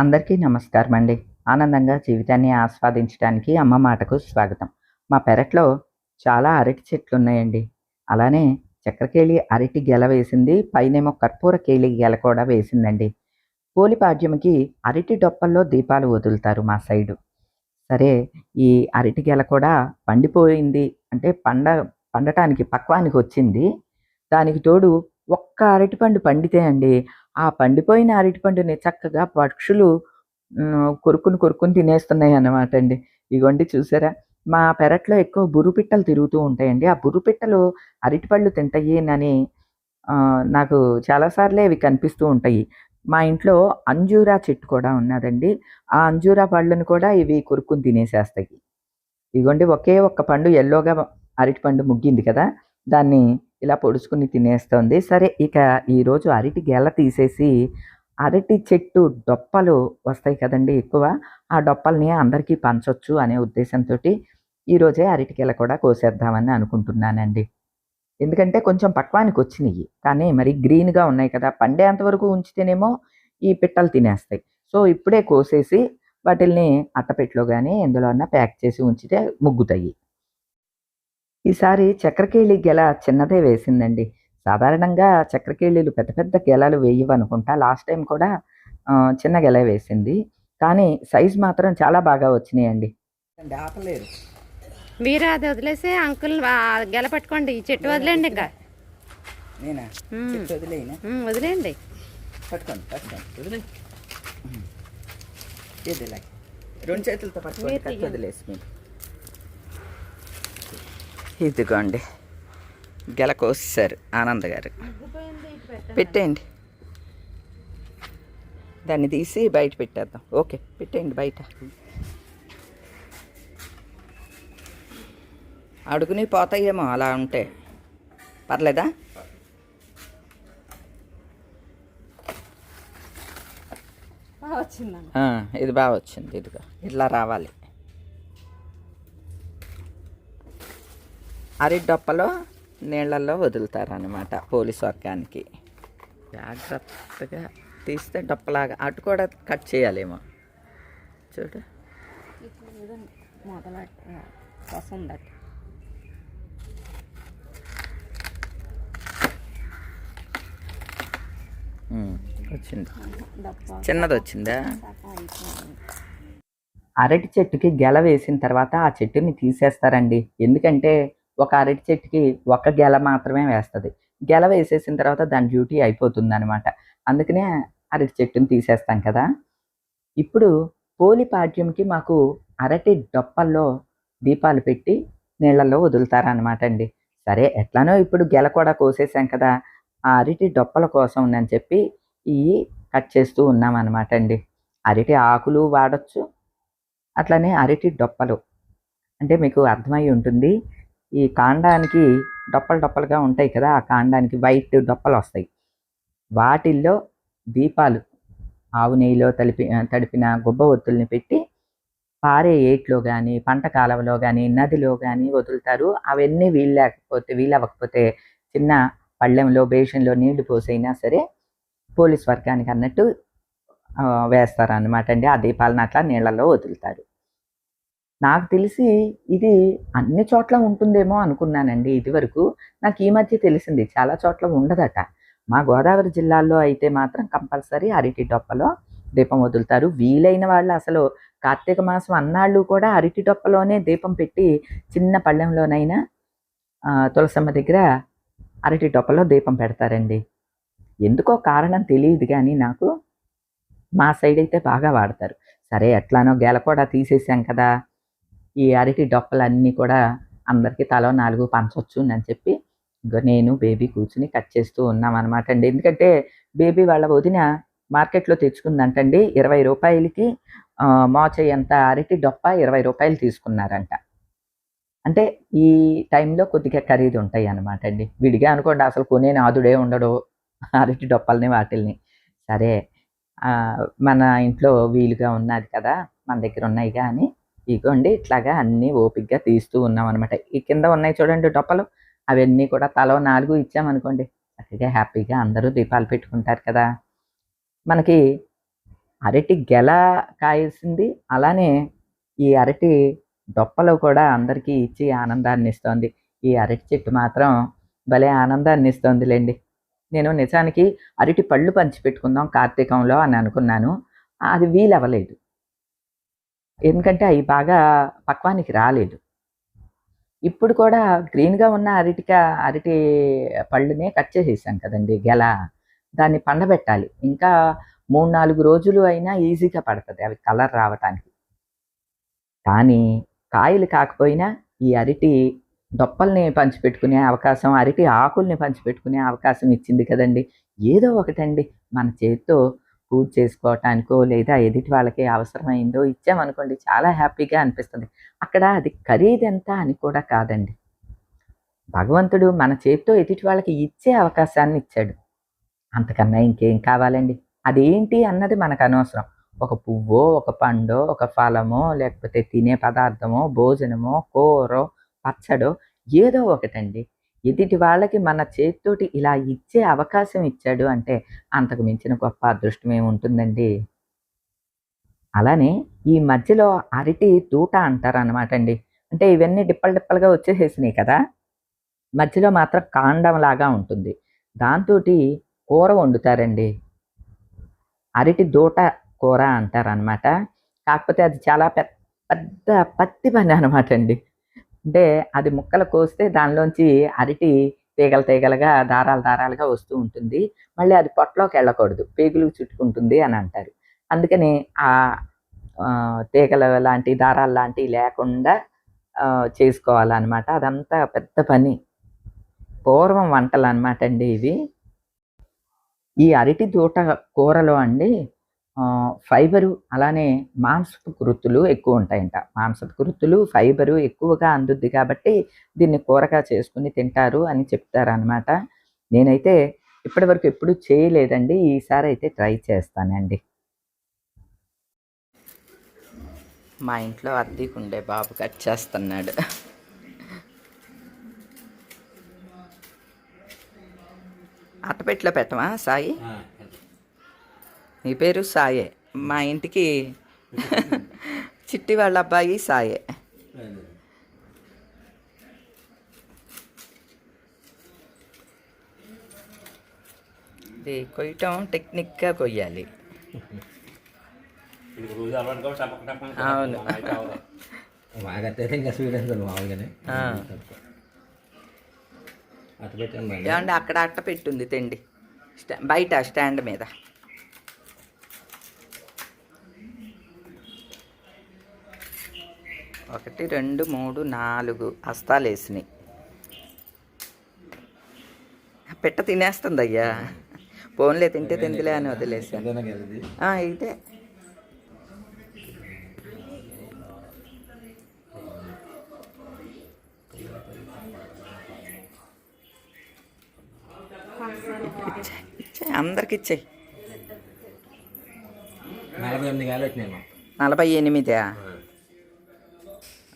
అందరికీ నమస్కారం అండి. ఆనందంగా జీవితాన్ని ఆస్వాదించడానికి అమ్మ మాటకు స్వాగతం. మా పెరట్లో చాలా అరటి చెట్లు ఉన్నాయండి. అలానే చక్రకేళి అరటి గెల వేసింది పైనేమో కర్పూర కేళి గెల కూడా వేసిందండి. పోలిపాడ్యమికి అరటి డొప్పల్లో దీపాలు వదులుతారు మా సైడు. సరే ఈ అరటి గెల కూడా పండిపోయింది. అంటే పండ పండటానికి పక్వానికి వచ్చింది. దానికి తోడు ఒక్క అరటిపండు పండితే అండి ఆ పండిపోయిన అరటిపండుని చక్కగా పక్షులు కొరుకుని కొరుకుని తినేస్తున్నాయి అన్నమాట అండి. ఇగోండి చూసారా? మా పెరట్లో ఎక్కువ బురుపిట్టలు తిరుగుతూ ఉంటాయండి. ఆ బురుపిట్టలు అరటిపళ్ళు తింటాయి అని నాకు చాలాసార్లే అవి కనిపిస్తూ ఉంటాయి. మా ఇంట్లో అంజూరా చెట్టు కూడా ఉన్నదండి. ఆ అంజూరా పళ్ళను కూడా ఇవి కొరుక్కుని తినేసేస్తాయి. ఇగోండి ఒకే ఒక్క పండు ఎల్లోగా అరటిపండు ముగ్గింది కదా? దాన్ని ఇలా పొడుచుకుని తినేస్తుంది. సరే ఇక ఈరోజు అరటి గెల తీసేసి అరటి చెట్టు డొప్పలు వస్తాయి కదండి ఎక్కువ ఆ డొప్పల్ని అందరికీ పంచొచ్చు అనే ఉద్దేశంతో ఈరోజే అరటి గెల కూడా కోసేద్దామని అనుకుంటున్నానండి. ఎందుకంటే కొంచెం పక్వానికి వచ్చినాయి కానీ మరి గ్రీన్గా ఉన్నాయి కదా పండేంతవరకు ఉంచితేనేమో ఈ పిట్టలు తినేస్తాయి. సో ఇప్పుడే కోసేసి వాటిల్ని అట్టపెట్లో కానీ ఎందులో అన్నా ప్యాక్ చేసి ఉంచితే ముగ్గుతాయి. ఈసారి చక్రకేళి గెల చిన్నదే వేసిందండి. సాధారణంగా చక్రకేళీలు పెద్ద పెద్ద గెలలు వేయవు అనుకుంటా లాస్ట్ టైం కూడా చిన్న గెల వేసింది. కానీ సైజ్ మాత్రం చాలా బాగా వచ్చినాయండి. ఆపలేరు. మీరు అది వదిలేసి అంకుల్ గెల పట్టుకోండి. ఈ చెట్టు వదిలేండి ఇంకా. నేనా? మ్మ్. చెట్టు వదిలేయనా ఉమ్, వదిలేయండి. పట్టుకోండి పట్టుకోండి. రెండు చేతులతో పట్టుకోండి. వదిలేసి మీరు. ఇదిగోండి. గెల కోసేశారు ఆనంద్ గారు. పెట్టేయండి. దాన్ని తీసి బయట పెట్టేద్దాం. ఓకే పెట్టేయండి బయట. అడుగుని పోతాయేమో అలా ఉంటే. పర్లేదా? ఇది బాగా వచ్చింది. ఇదిగో ఇట్లా రావాలి. అరటి డొప్పలో నీళ్ళల్లో వదులుతారనమాట పోలీస్ వర్గానికి జాగ్రత్తగా తీస్తే డొప్పలాగా. అటు కూడా కట్ చేయాలేమో. చూడు. వస్తుందట. వచ్చింది. చిన్నది వచ్చిందా అరటి చెట్టుకి గెల వేసిన తర్వాత ఆ చెట్టుని తీసేస్తారండి. ఎందుకంటే ఒక అరటి చెట్టుకి ఒక గెల మాత్రమే వేస్తుంది. గెల వేసేసిన తర్వాత దాని డ్యూటీ అయిపోతుంది అనమాట అందుకనే అరటి చెట్టుని తీసేస్తాం కదా. ఇప్పుడు పోలి పాడ్యంకి మాకు అరటి డొప్పల్లో దీపాలు పెట్టి నీళ్ళల్లో వదులుతారనమాట అండి. సరే ఎట్లానో ఇప్పుడు గెల కూడా కోసేసాం కదా. ఆ అరటి డొప్పల కోసం అని చెప్పి ఇవి కట్ చేస్తూ ఉన్నాం అనమాట అండి. అరటి ఆకులు వాడచ్చు. అట్లనే అరటి డొప్పలు. అంటే మీకు అర్థమై ఉంటుంది. ఈ కాండానికి డొప్పలు డొప్పలుగా ఉంటాయి కదా ఆ కాండానికి వైట్ డొప్పలు వస్తాయి. వాటిల్లో దీపాలు ఆవు నెయ్యిలో తలిపి తడిపిన గొబ్బ ఒత్తుల్ని పెట్టి పారే ఏట్లో కానీ పంట కాలంలో కానీ నదిలో కానీ వదులుతారు. అవన్నీ వీలు లేకపోతే వీలు అవ్వకపోతే చిన్న పళ్ళెంలో బేషన్లో నీళ్ళు పోసైనా సరే పోలీస్ వర్గానికి అన్నట్టు వేస్తారు అనమాట అండి. ఆ దీపాలను అట్లా నీళ్ళలో వదులుతారు. నాకు తెలిసి ఇది అన్ని చోట్ల ఉంటుందేమో అనుకున్నానండి ఇదివరకు. నాకు ఈ మధ్య తెలిసింది. చాలా చోట్ల ఉండదట. మా గోదావరి జిల్లాలో అయితే మాత్రం కంపల్సరీ అరటి డొప్పలో దీపం వదులుతారు. వీలైన వాళ్ళు అసలు కార్తీక మాసం అన్నాళ్ళు కూడా అరటి డొప్పలోనే దీపం పెట్టి చిన్న పళ్ళెంలోనైనా తులసమ్మ దగ్గర అరటి డొప్పలో దీపం పెడతారండి. ఎందుకో కారణం తెలియదు కానీ నాకు మా సైడ్ అయితే బాగా వాడతారు. సరే ఎట్లానో గెల కూడా తీసేసాం కదా. ఈ అరటి డొప్పలన్నీ కూడా అందరికీ తలో నాలుగు పంచవచ్చు అని చెప్పి నేను బేబీ కూర్చుని కట్ చేస్తూ ఉన్నాం అనమాట అండి. ఎందుకంటే బేబీ వాళ్ళ వదిన మార్కెట్లో తెచ్చుకుందంటండి. ఇరవై రూపాయలకి ఆ, మోచేయంత అరటి డొప్ప ఇరవై రూపాయలు తీసుకున్నారంట. అంటే ఈ టైంలో కొద్దిగా ఖరీదు ఉంటాయి అనమాట అండి. విడిగా అనుకోండి అసలు కొనే నాదుడే ఉండడు అరటి డొప్పల్ని వాటిల్ని. సరే మన ఇంట్లో వీలుగా ఉన్నది కదా మన దగ్గర ఉన్నాయి కానీ ఇగోండి ఇట్లాగా అన్నీ ఓపిగ్గా తీస్తూ ఉన్నాం అనమాట ఈ కింద ఉన్నాయి చూడండి డొప్పలు. అవన్నీ కూడా తలో నాలుగు ఇచ్చామనుకోండి చక్కగా హ్యాపీగా అందరూ దీపాలు పెట్టుకుంటారు కదా. మనకి అరటి గెల కాయాల్సింది అలానే ఈ అరటి డొప్పలు కూడా అందరికీ ఇచ్చి ఆనందాన్ని ఇస్తోంది. ఈ అరటి చెట్టు మాత్రం భలే ఆనందాన్ని ఇస్తోందిలేండి. నేను నిజానికి అరటి పళ్ళు పంచి పెట్టుకుందాం కార్తీకంలో అని అనుకున్నాను. అది వీలవ్వలేదు. ఎందుకంటే అవి బాగా పక్వానికి రాలేదు. ఇప్పుడు కూడా గ్రీన్గా ఉన్న అరటిక అరటి పళ్ళునే కట్ చేసేసాం కదండి గెల. దాన్ని పండబెట్టాలి. ఇంకా మూడు నాలుగు రోజులు అయినా ఈజీగా పడుతుంది. అవి కలర్ రావటానికి. కానీ కాయలు కాకపోయినా ఈ అరటి దొప్పల్ని పంచిపెట్టుకునే అవకాశం అరటి ఆకుల్ని పంచిపెట్టుకునే అవకాశం ఇచ్చింది కదండి. ఏదో ఒకటండి మన చేతితో పూజ చేసుకోవటానికో లేదా ఎదుటి వాళ్ళకి అవసరమైందో ఇచ్చామనుకోండి చాలా హ్యాపీగా అనిపిస్తుంది. అక్కడ అది ఖరీదెంత అని కూడా కాదండి. భగవంతుడు మన చేతితో ఎదుటి వాళ్ళకి ఇచ్చే అవకాశాన్ని ఇచ్చాడు. అంతకన్నా ఇంకేం కావాలండి? అదేంటి అన్నది మనకు అనవసరం. ఒక పువ్వో ఒక పండో ఒక ఫలమో లేకపోతే తినే పదార్థమో భోజనమో కూరో పచ్చడో ఏదో ఒకటండి. ఎదుటి వాళ్ళకి మన చేతితోటి ఇలా ఇచ్చే అవకాశం ఇచ్చాడు అంటే అంతకు మించిన గొప్ప అదృష్టం ఏముంటుందండి అలానే ఈ మధ్యలో అరటి దూట అంటారు అనమాట అండి. అంటే ఇవన్నీ డిప్పలు డిప్పలుగా వచ్చేసేసినాయి కదా? మధ్యలో మాత్రం కాండం లాగా ఉంటుంది. దాంతో కూర వండుతారండి. అరటి దూట కూర అంటారు అనమాట కాకపోతే అది చాలా పెద్ద పెద్ద పత్తి పని అనమాట అండి. అంటే అది ముక్కలు కోస్తే దానిలోంచి అరటి తీగల తీగలుగా దారాలు దారాలుగా వస్తూ ఉంటుంది. మళ్ళీ అది పొట్టలోకి వెళ్ళకూడదు. పేగులు చుట్టుకుంటుంది అని అంటారు. అందుకని ఆ తీగల లాంటి దారాలు లాంటివి లేకుండా చేసుకోవాలన్నమాట. అదంతా పెద్ద పని. పూర్వం వంటలు అనమాట అండి ఇవి. ఈ అరటి దూట కూరలో అండి ఫైబరు అలానే మాంసపు కృత్తులు ఎక్కువ ఉంటాయంట మాంసపు కృత్తులు ఫైబరు ఎక్కువగా అందుద్ది కాబట్టి దీన్ని కూరగా చేసుకుని తింటారు అని చెప్తారు అనమాట నేనైతే ఇప్పటివరకు ఎప్పుడు చేయలేదండి. ఈసారి అయితే ట్రై చేస్తానండి. మా ఇంట్లో అద్దెకుండే బాబు కట్ చేస్తున్నాడు. అట్టపెట్లో పెట్టమా సాయి? నీ పేరు సాయే. మా ఇంటికి చిట్టి వాళ్ళ అబ్బాయి సాయే. ఇది కొయ్యటం టెక్నిక్గా కొయ్యాలి. అవును. మాకైతే ఇంకా మామూలుగానే. అట్ట అక్కడ అట్ట పెట్టుంది తిండి. స్టా- బయట స్టాండ్ మీద. ఒకటి రెండు మూడు నాలుగు హస్తాలు వేసినాయి. పెట్ట తినేస్తుంది అయ్యా ఫోన్లే తింటే తిందిలే అని వదిలేసాను ఆ, ఇదే. ఇచ్చేయ్, ఇచ్చేయ్, అందరికి ఇచ్చేయి. నలభై ఎనిమిది?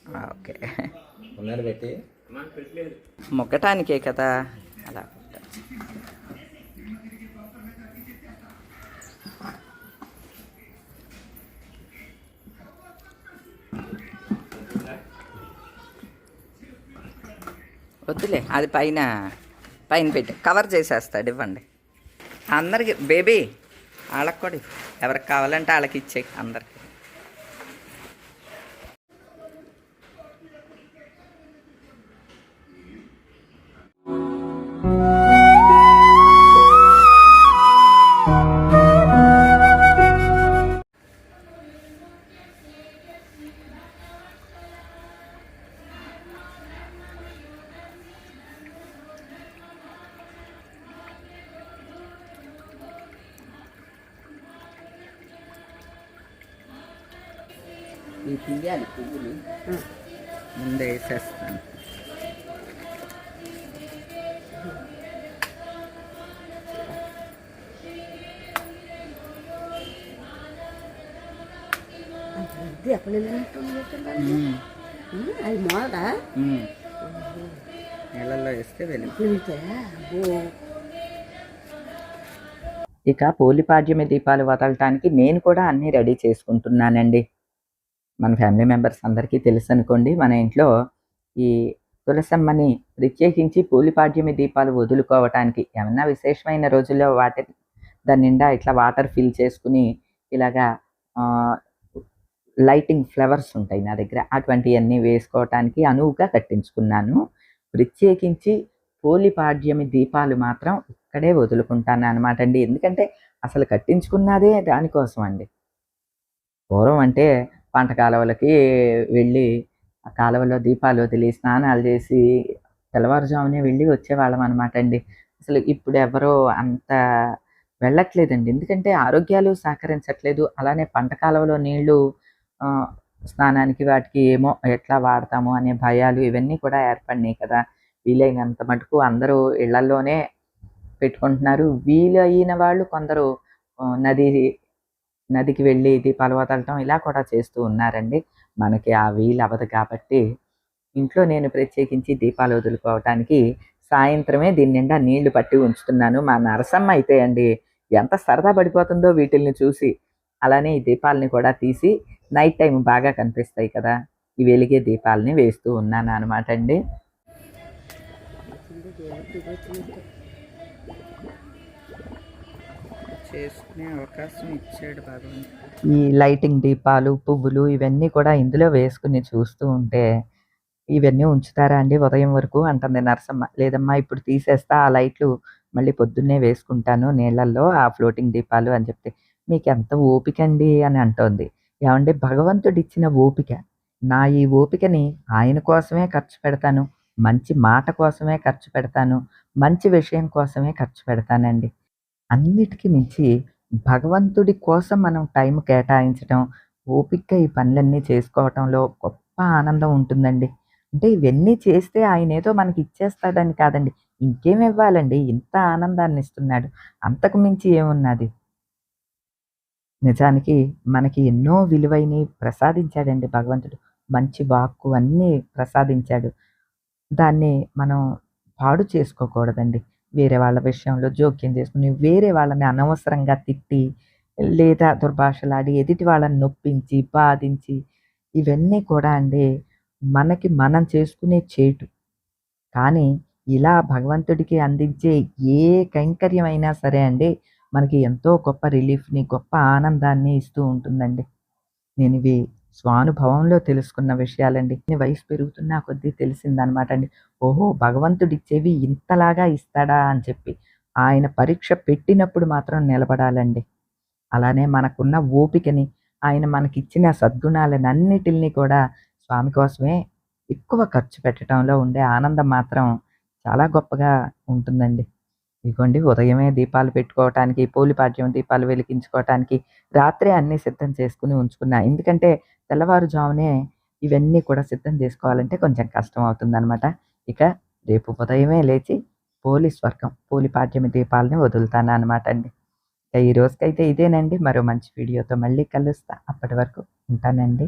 ఓకే. పెట్టి మొగ్గటానికే కదా? అలా. వద్దులే అది పైన పైన పెట్టి. కవర్ చేసేస్తాడు ఇవ్వండి. అందరికి బేబీ వాళ్ళకి కూడా. ఎవరికి కావాలంటే వాళ్ళకి ఇచ్చేయి అందరికి. ఇవి తీయాలి పువ్వులు. ముందే వేసేస్తాను. అది మ్మ్. నీళ్ళల్లో వేస్తే వెలుగు తింటే అబ్బో. ఇక పోలిపాడ్యమి దీపాలు వదలటానికి నేను కూడా అన్నీ రెడీ చేసుకుంటున్నానండి. మన ఫ్యామిలీ మెంబర్స్ అందరికీ తెలుసు అనుకోండి మన ఇంట్లో ఈ తులసమ్మని ప్రత్యేకించి పోలిపాడ్యమి దీపాలు వదులుకోవటానికి ఏమన్నా విశేషమైన రోజుల్లో వాటి దాని నిండా ఇట్లా వాటర్ ఫిల్ చేసుకుని ఇలాగా లైటింగ్ ఫ్లవర్స్ ఉంటాయి నా దగ్గర. అటువంటివన్నీ వేసుకోవటానికి అనువుగా కట్టించుకున్నాను. ప్రత్యేకించి పోలిపాడ్యమి దీపాలు మాత్రం ఇక్కడే వదులుకుంటాను అనమాట అండి. ఎందుకంటే అసలు కట్టించుకున్నదే దానికోసం అండి పూర్వం అంటే పంట కాలువలకి వెళ్ళి ఆ కాలువలో దీపాలు వదిలి స్నానాలు చేసి తెల్లవారుజామునే వెళ్ళి వచ్చేవాళ్ళం అనమాట అండి. అసలు ఇప్పుడు ఎవరో అంత వెళ్ళట్లేదండి. ఎందుకంటే ఆరోగ్యాలు సహకరించట్లేదు. అలానే పంట కాలువలో నీళ్ళు స్నానానికి వాటికి ఏమో ఎట్లా వాడతాము అనే భయాలు ఇవన్నీ కూడా ఏర్పడినాయి కదా. వీలైనంత మటుకు అందరూ ఇళ్ళలోనే పెట్టుకుంటున్నారు. వీలైన వాళ్ళు కొందరు నది నదికి వెళ్ళి దీపాలు వదలటం ఇలా కూడా చేస్తూ ఉన్నారండి. మనకి ఆ వీలు అవ్వదు కాబట్టి ఇంట్లో నేను ప్రత్యేకించి దీపాలు వదులుకోవటానికి సాయంత్రమే దీని నిండా నీళ్ళు పట్టి ఉంచుతున్నాను. మా నరసమ్మ అయితే అండి ఎంత సరదా పడిపోతుందో వీటిల్ని చూసి అలానే ఈ దీపాలని కూడా తీసి నైట్ టైం బాగా కనిపిస్తాయి కదా ఈ వెలిగే దీపాలని వేస్తూ ఉన్నాను అనమాట అండి. చేసుకునే అవకాశం ఇచ్చాడు భగవంతుడు. ఈ లైటింగ్ దీపాలు పువ్వులు ఇవన్నీ కూడా ఇందులో వేసుకుని చూస్తూ ఉంటే ఇవన్నీ ఉంచుతారా అండి ఉదయం వరకు? అంటుంది నరసమ్మ. లేదమ్మా ఇప్పుడు తీసేస్తా ఆ లైట్లు మళ్ళీ పొద్దున్నే వేసుకుంటాను నీళ్ళల్లో ఆ ఫ్లోటింగ్ దీపాలు అని చెప్తే. మీకు ఎంత ఓపిక అండి అని అంటోంది. ఏమంటే భగవంతుడు ఇచ్చిన ఓపిక. నా ఈ ఓపికని ఆయన కోసమే ఖర్చు పెడతాను. మంచి మాట కోసమే ఖర్చు పెడతాను. మంచి విషయం కోసమే ఖర్చు పెడతానండి. అన్నిటికీ మించి భగవంతుడి కోసం మనం టైం కేటాయించడం ఓపికగా ఈ పనులన్నీ చేసుకోవటంలో గొప్ప ఆనందం ఉంటుందండి. అంటే ఇవన్నీ చేస్తే ఆయన ఏదో మనకి ఇచ్చేస్తాడని కాదండి. ఇంకేం ఇవ్వాలండి? ఇంత ఆనందాన్ని ఇస్తున్నాడు. అంతకు మించి ఏమున్నది? నిజానికి మనకి ఎన్నో విలువైనవి ప్రసాదించాడండి భగవంతుడు. మంచి వాక్కు అన్నీ ప్రసాదించాడు. దాన్ని మనం పాడు చేసుకోకూడదండి. వేరే వాళ్ళ విషయంలో జోక్యం చేసుకుని వేరే వాళ్ళని అనవసరంగా తిట్టి లేదా దుర్భాషలాడి ఎదుటి వాళ్ళని నొప్పించి బాధించి ఇవన్నీ కూడా అండి మనకి మనం చేసుకునే చేటు. కానీ ఇలా భగవంతుడికి అందించే ఏ కైంకర్యమైనా సరే అండి మనకి ఎంతో గొప్ప రిలీఫ్ని గొప్ప ఆనందాన్ని ఇస్తూ ఉంటుందండి. నేను ఇవి స్వానుభవంలో తెలుసుకున్న విషయాలండి. వయసు పెరుగుతున్న కొద్దీ తెలిసిందనమాట అండి. ఓహో భగవంతుడు ఇచ్చేవి ఇంతలాగా ఇస్తాడా అని చెప్పి ఆయన పరీక్ష పెట్టినప్పుడు మాత్రం నిలబడాలండి. అలానే మనకున్న ఓపికని ఆయన మనకిచ్చిన సద్గుణాలన్నిటిని కూడా స్వామి కోసమే ఎక్కువ ఖర్చు పెట్టడంలో ఉండే ఆనందం మాత్రం చాలా గొప్పగా ఉంటుందండి. ఇదిగోండి ఉదయమే దీపాలు పెట్టుకోవటానికి పోలిపాడ్యం దీపాలు వెలిగించుకోవటానికి రాత్రే అన్నీ సిద్ధం చేసుకుని ఉంచుకున్నా. ఎందుకంటే తెల్లవారుజామునే ఇవన్నీ కూడా సిద్ధం చేసుకోవాలంటే కొంచెం కష్టం అవుతుందన్నమాట. ఇక రేపు ఉదయమే లేచి పోలి స్వర్గం పోలిపాడ్యమి దీపాలని వదులుతాను అనమాట అండి. ఇక ఈ రోజుకైతే ఇదేనండి. మరో మంచి వీడియోతో మళ్ళీ కలుస్తా. అప్పటి వరకు ఉంటానండి.